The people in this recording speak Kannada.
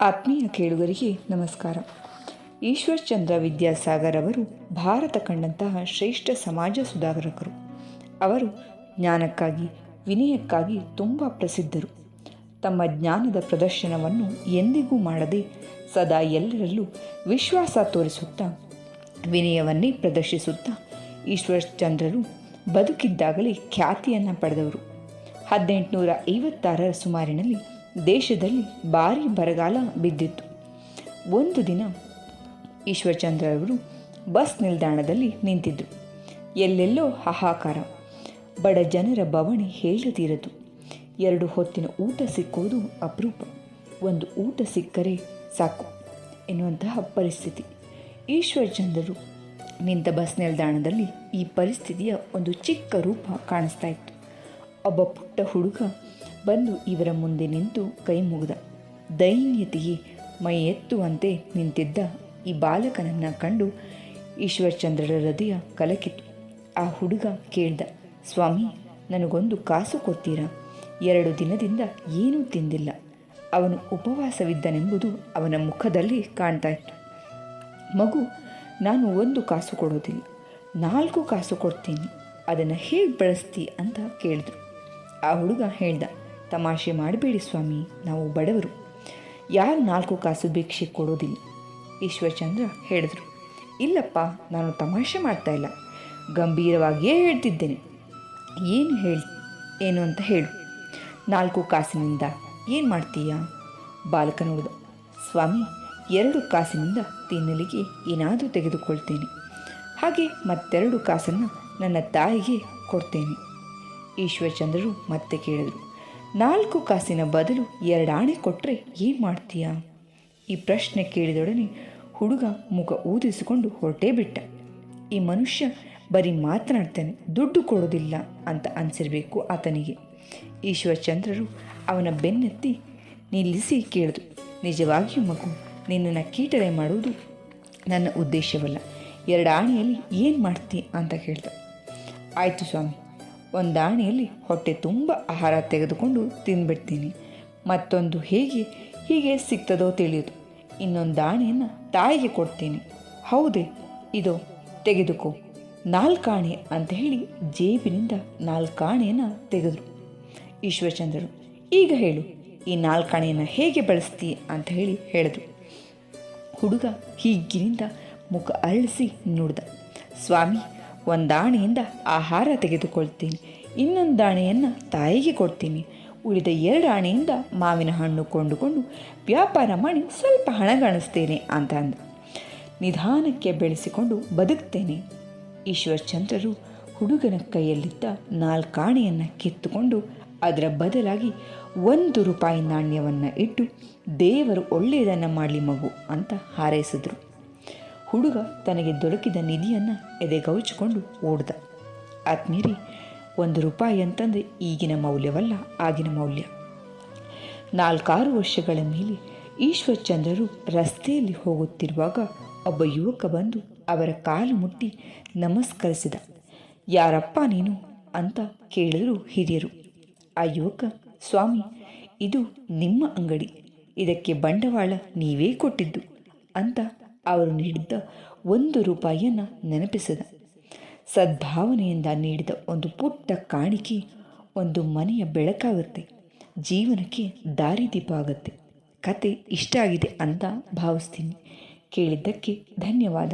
ಆತ್ಮೀಯ ಕೇಳುಗರಿಗೆ ನಮಸ್ಕಾರ. ಈಶ್ವರ್ಚಂದ್ರ ವಿದ್ಯಾಸಾಗರ್ ಅವರು ಭಾರತ ಕಂಡಂತಹ ಶ್ರೇಷ್ಠ ಸಮಾಜ ಸುಧಾರಕರು. ಅವರು ಜ್ಞಾನಕ್ಕಾಗಿ, ವಿನಯಕ್ಕಾಗಿ ತುಂಬ ಪ್ರಸಿದ್ಧರು. ತಮ್ಮ ಜ್ಞಾನದ ಪ್ರದರ್ಶನವನ್ನು ಎಂದಿಗೂ ಮಾಡದೆ ಸದಾ ಎಲ್ಲರಲ್ಲೂ ವಿಶ್ವಾಸ ತೋರಿಸುತ್ತಾ, ವಿನಯವನ್ನೇ ಪ್ರದರ್ಶಿಸುತ್ತಾ ಈಶ್ವರ್ಚಂದ್ರರು ಬದುಕಿದ್ದಾಗಲೇ ಖ್ಯಾತಿಯನ್ನು ಪಡೆದವರು. ಹದಿನೆಂಟುನೂರ ಐವತ್ತಾರರ ಸುಮಾರಿನಲ್ಲಿ ದೇಶದಲ್ಲಿ ಭಾರಿ ಬರಗಾಲ ಬಿದ್ದಿತ್ತು. ಒಂದು ದಿನ ಈಶ್ವರಚಂದ್ರರವರು ಬಸ್ ನಿಲ್ದಾಣದಲ್ಲಿ ನಿಂತಿದ್ದರು ಎಲ್ಲೆಲ್ಲೋ ಹಾಹಾಕಾರ, ಬಡ ಜನರ ಬವಣೆ ಹೇಳದಿರದು ಎರಡು ಹೊತ್ತಿನ ಊಟ ಸಿಕ್ಕೋದು ಅಪರೂಪ. ಒಂದು ಊಟ ಸಿಕ್ಕರೆ ಸಾಕು ಎನ್ನುವಂತಹ ಪರಿಸ್ಥಿತಿ. ಈಶ್ವರಚಂದ್ರರು ನಿಂತ ಬಸ್ ನಿಲ್ದಾಣದಲ್ಲಿ ಈ ಪರಿಸ್ಥಿತಿಯ ಒಂದು ಚಿಕ್ಕ ರೂಪ ಕಾಣಿಸ್ತಾ ಇತ್ತು. ಒಬ್ಬ ಪುಟ್ಟ ಹುಡುಗ ಬಂದು ಇವರ ಮುಂದೆ ನಿಂತು ಕೈ ಮುಗಿದ. ದೈನ್ಯತೆಗೆ ಮೈ ಎತ್ತುವಂತೆ ನಿಂತಿದ್ದ ಈ ಬಾಲಕನನ್ನು ಕಂಡು ಈಶ್ವರಚಂದ್ರರ ಹೃದಯ ಕಲಕಿತು ಆ ಹುಡುಗ ಕೇಳ್ದ, ಸ್ವಾಮಿ, ನನಗೊಂದು ಕಾಸು ಕೊಡ್ತೀರಾ? ಎರಡು ದಿನದಿಂದ ಏನೂ ತಿಂದಿಲ್ಲ. ಅವನು ಉಪವಾಸವಿದ್ದನೆಂಬುದು ಅವನ ಮುಖದಲ್ಲಿ ಕಾಣ್ತಾ ಇತ್ತು. ಮಗು, ನಾನು ಒಂದು ಕಾಸು ಕೊಡೋದಿಲ್ಲ. ನಾಲ್ಕು ಕಾಸು ಕೊಡ್ತೀನಿ. ಅದನ್ನು ಹೇಗೆ ಬಳಸ್ತಿ? ಅಂತ ಕೇಳಿದ್ರು. ಆ ಹುಡುಗ ಹೇಳ್ದ ತಮಾಷೆ ಮಾಡಬೇಡಿ ಸ್ವಾಮಿ, ನಾವು ಬಡವರು. ಯಾರು ನಾಲ್ಕು ಕಾಸು ಭಿಕ್ಷೆ ಕೊಡೋದಿಲ್ಲ? ಈಶ್ವರಚಂದ್ರ ಹೇಳಿದರು, ಇಲ್ಲಪ್ಪ, ನಾನು ತಮಾಷೆ ಮಾಡ್ತಾ ಇಲ್ಲ. ಗಂಭೀರವಾಗಿಯೇ ಹೇಳ್ತಿದ್ದೇನೆ. ಏನು ಹೇಳಿ, ಏನು ಅಂತ ಹೇಳು. ನಾಲ್ಕು ಕಾಸಿನಿಂದ ಏನು ಮಾಡ್ತೀಯಾ? ಬಾಲಕ ನೋಡಿದ ಸ್ವಾಮಿ, ಎರಡು ಕಾಸಿನಿಂದ ತಿನ್ನಲಿಗೆ ಏನಾದರೂ ತೆಗೆದುಕೊಳ್ತೇನೆ. ಹಾಗೆ ಮತ್ತೆರಡು ಕಾಸನ್ನು ನನ್ನ ತಾಯಿಗೆ ಕೊಡ್ತೇನೆ. ಈಶ್ವರಚಂದ್ರರು ಮತ್ತೆ ಕೇಳಿದರು ನಾಲ್ಕು ಕಾಸಿನ ಬದಲು ಎರಡಾಣೆ ಕೊಟ್ಟರೆ ಏನು ಮಾಡ್ತೀಯಾ? ಈ ಪ್ರಶ್ನೆ ಕೇಳಿದೊಡನೆ ಹುಡುಗ ಮುಖ ಊದಿಸಿಕೊಂಡು ಹೊರಟೇ ಬಿಟ್ಟ. ಈ ಮನುಷ್ಯ ಬರೀ ಮಾತನಾಡ್ತಾನೆ, ದುಡ್ಡು ಕೊಡೋದಿಲ್ಲ ಅಂತ ಅನಿಸಿರಬೇಕು ಆತನಿಗೆ. ಈಶ್ವರಚಂದ್ರರು ಅವನ ಬೆನ್ನೆತ್ತಿ ನಿಲ್ಲಿಸಿ ಕೇಳಿದು ನಿಜವಾಗಿಯೂ ಮಗು, ನಿನ್ನನ್ನು ಕೀಟಲೆ ಮಾಡುವುದು ನನ್ನ ಉದ್ದೇಶವಲ್ಲ. ಎರಡು ಆಣೆಯಲ್ಲಿ ಏನು ಮಾಡ್ತಿ ಅಂತ ಕೇಳ್ದ. ಆಯಿತು ಸ್ವಾಮಿ ಒಂದು ಆಣೆಯಲ್ಲಿ ಹೊಟ್ಟೆ ತುಂಬ ಆಹಾರ ತೆಗೆದುಕೊಂಡು ತಿಂದುಬಿಡ್ತೀನಿ ಮತ್ತೊಂದು ಹೇಗೆ, ಹೀಗೆ ಸಿಗ್ತದೋ ತಿಳಿಯೋದು ಇನ್ನೊಂದು ಆಣೆಯನ್ನು ತಾಯಿಗೆ ಕೊಡ್ತೀನಿ. ಹೌದೇ, ಇದು, ತೆಗೆದುಕೋ. ನಾಲ್ಕಾಣೆ ಅಂತ ಹೇಳಿ ಜೇಬಿನಿಂದ ನಾಲ್ಕಾಣೆಯನ್ನು ತೆಗೆದರು. ಈಶ್ವರಚಂದ್ರರು ಈಗ ಹೇಳು, ಈ ನಾಲ್ಕಾಣೆಯನ್ನು ಹೇಗೆ ಬಳಸ್ತಿ ಅಂತ ಹೇಳಿ ಹೇಳಿದ್ರು. ಹುಡುಗ ಹೀಗಿನಿಂದ ಮುಖ ಅರಳಿಸಿ ನೋಡ್ದ. ಸ್ವಾಮಿ ಒಂದಾಣೆಯಿಂದ ಆಹಾರ ತೆಗೆದುಕೊಳ್ತೀನಿ. ಇನ್ನೊಂದು ಆಣೆಯನ್ನು ತಾಯಿಗೆ ಕೊಡ್ತೀನಿ. ಉಳಿದ ಎರಡು ಆಣೆಯಿಂದ ಮಾವಿನ ಹಣ್ಣು ಕೊಂಡುಕೊಂಡು ವ್ಯಾಪಾರ ಮಾಡಿ ಸ್ವಲ್ಪ ಹಣ ಗಳಿಸ್ತೇನೆ ಅಂತ ಅಂದ. ನಿಧಾನಕ್ಕೆ ಬೆಳೆಸಿಕೊಂಡು ಬದುಕ್ತೇನೆ. ಈಶ್ವರಚಂದ್ರರು ಹುಡುಗನ ಕೈಯಲ್ಲಿದ್ದ ನಾಲ್ಕಾಣೆಯನ್ನು ಕಿತ್ತುಕೊಂಡು ಅದರ ಬದಲಾಗಿ ಒಂದು ರೂಪಾಯಿ ನಾಣ್ಯವನ್ನು ಇಟ್ಟು ದೇವರು ಒಳ್ಳೆಯದನ್ನು ಮಾಡಲಿ ಮಗು ಅಂತ ಹಾರೈಸಿದ್ರು. ಹುಡುಗ ತನಗೆ ದೊರಕಿದ ನಿಧಿಯನ್ನು ಎದೆಗೌಚಿಕೊಂಡು ಓಡ್ದ. ಆತ್ಮೀರಿ, ಒಂದು ರೂಪಾಯಿ ಅಂತಂದರೆ ಈಗಿನ ಮೌಲ್ಯವಲ್ಲ, ಆಗಿನ ಮೌಲ್ಯ. ನಾಲ್ಕಾರು ವರ್ಷಗಳ ಮೇಲೆ ಈಶ್ವರಚಂದ್ರರು ರಸ್ತೆಯಲ್ಲಿ ಹೋಗುತ್ತಿರುವಾಗ ಒಬ್ಬ ಯುವಕ ಬಂದು ಅವರ ಕಾಲು ಮುಟ್ಟಿ ನಮಸ್ಕರಿಸಿದ. ಯಾರಪ್ಪ ನೀನು ಅಂತ ಕೇಳಿದರು ಹಿರಿಯರು. ಆ ಯುವಕ, ಸ್ವಾಮಿ, ಇದು ನಿಮ್ಮ ಅಂಗಡಿ. ಇದಕ್ಕೆ ಬಂಡವಾಳ ನೀವೇ ಕೊಟ್ಟಿದ್ದು ಅಂತ ಅವರು ನೀಡಿದ್ದ ಒಂದು ರೂಪಾಯಿಯನ್ನು ನೆನಪಿಸಿದ. ಸದ್ಭಾವನೆಯಿಂದ ನೀಡಿದ ಒಂದು ಪುಟ್ಟ ಕಾಣಿಕೆ ಒಂದು ಮನೆಯ ಬೆಳಕಾಗುತ್ತೆ. ಜೀವನಕ್ಕೆ ದಾರಿದೀಪ ಆಗುತ್ತೆ. ಕತೆ ಇಷ್ಟ ಆಗಿದೆ ಅಂತ ಭಾವಿಸ್ತೀನಿ. ಕೇಳಿದ್ದಕ್ಕೆ ಧನ್ಯವಾದ.